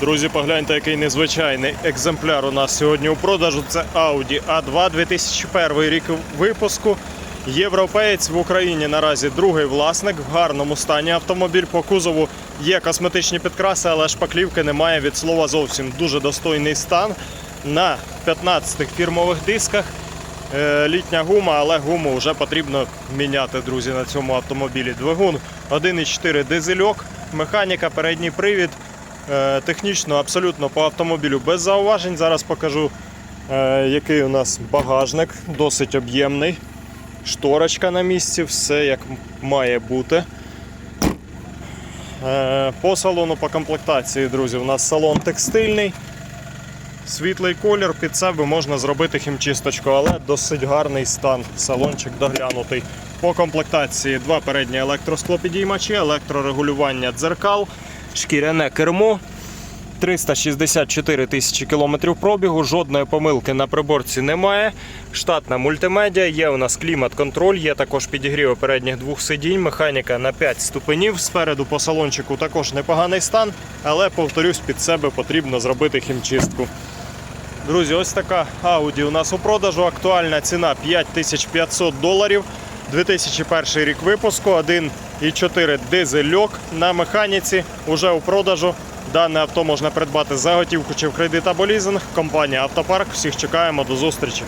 Друзі, погляньте, який незвичайний екземпляр у нас сьогодні у продажу. Це Audi A2 2001 рік випуску. Європеєць в Україні наразі другий власник в гарному стані. Автомобіль по кузову є косметичні підкраси, але шпаклівки немає від слова зовсім. Дуже достойний стан на 15 фірмових дисках. Е, Літня гума, але гуму вже потрібно міняти, друзі, на цьому автомобілі. Двигун 1,4 дизельок, механіка, передній привід. Е, Технічно абсолютно по автомобілю без зауважень. Зараз покажу, е, який у нас багажник, досить об'ємний. Шторочка на місці, все як має бути. Е, По салону, по комплектації, друзі, у нас салон текстильний. Світлий колір, під себе можна зробити хімчисточку, але досить гарний стан. Салончик доглянутий. По комплектації два передні електросклопідіймачі, електрорегулювання дзеркал, шкіряне кермо. 364 тисячі кілометрів пробігу, жодної помилки на приборці немає. Штатна мультимедіа, є у нас клімат-контроль, є також підігріви передніх двох сидінь, механіка на 5 ступенів. Спереду по салончику також непоганий стан, але повторюсь, під себе потрібно зробити хімчистку. Друзі, ось така Audi у нас у продажу. Актуальна ціна 5500 доларів. 2001 рік випуску, 1,4 дизельок на механіці. Уже у продажу. Дане авто можна придбати за готівку чи в кредит або лізинг. Компанія Автопарк. Всіх чекаємо до зустрічі.